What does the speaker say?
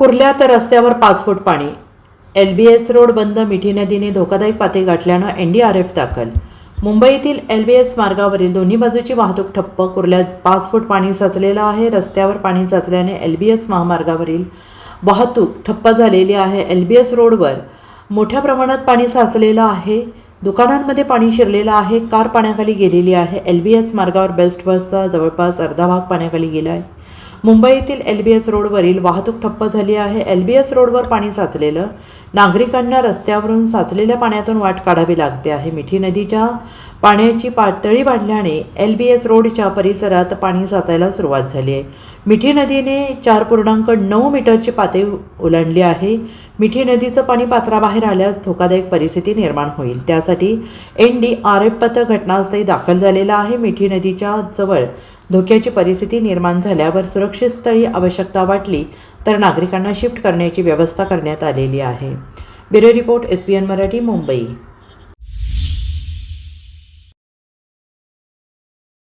कुर्ल्यात रस्त्यावर पाच फूट पाणी. एल बी एस रोड बंद मिठी नदीने धोकादायक पाते गाठल्यानं एन डी आर एफ दाखल. मुंबईतील एल बी एस मार्गावरील दोन्ही बाजूची वाहतूक ठप्प कुर्ल्यात पाच फूट पाणी साचलेलं आहे. रस्त्यावर पाणी साचल्याने एल बी एस महामार्गावरील वाहतूक ठप्प झालेली आहे. एल बी एस रोडवर मोठ्या प्रमाणात पाणी साचलेलं आहे. दुकानांमध्ये पाणी शिरलेलं आहे. कार पाण्याखाली गेलेली आहे. एल बी एस मार्गावर बेस्ट बसचा जवळपास अर्धा भाग पाण्याखाली गेला आहे मुंबईतील एल बी एस रोडवरील वाहतूक ठप्प झाली आहे. एल बी एस रोडवर पाणी साचलेलं नागरिकांना रस्त्यावरून साचलेल्या पाण्यातून वाट काढावी लागते आहे. मिठी नदीच्या पाण्याची पातळी वाढल्याने एल बी एस रोडच्या परिसरात पाणी साचायला सुरुवात झाली आहे. मिठी नदीने चार पूर्णांक नऊ मीटरची पातळी ओलांडली आहे. मिठी नदीचं पाणी पात्राबाहेर आल्यास धोकादायक परिस्थिती निर्माण होईल. त्यासाठी एन डी आर एफ पथक घटनास्थळी दाखल झालेलं आहे. मिठी नदीच्या जवळ धोक्याची परिस्थिती निर्माण झाल्यावर सुरक्षित स्थळी आवश्यकता वाटली तर नागरिकांना शिफ्ट करण्याची व्यवस्था करण्यात आलेली आहे. Bureau report S B N Marathi Mumbai.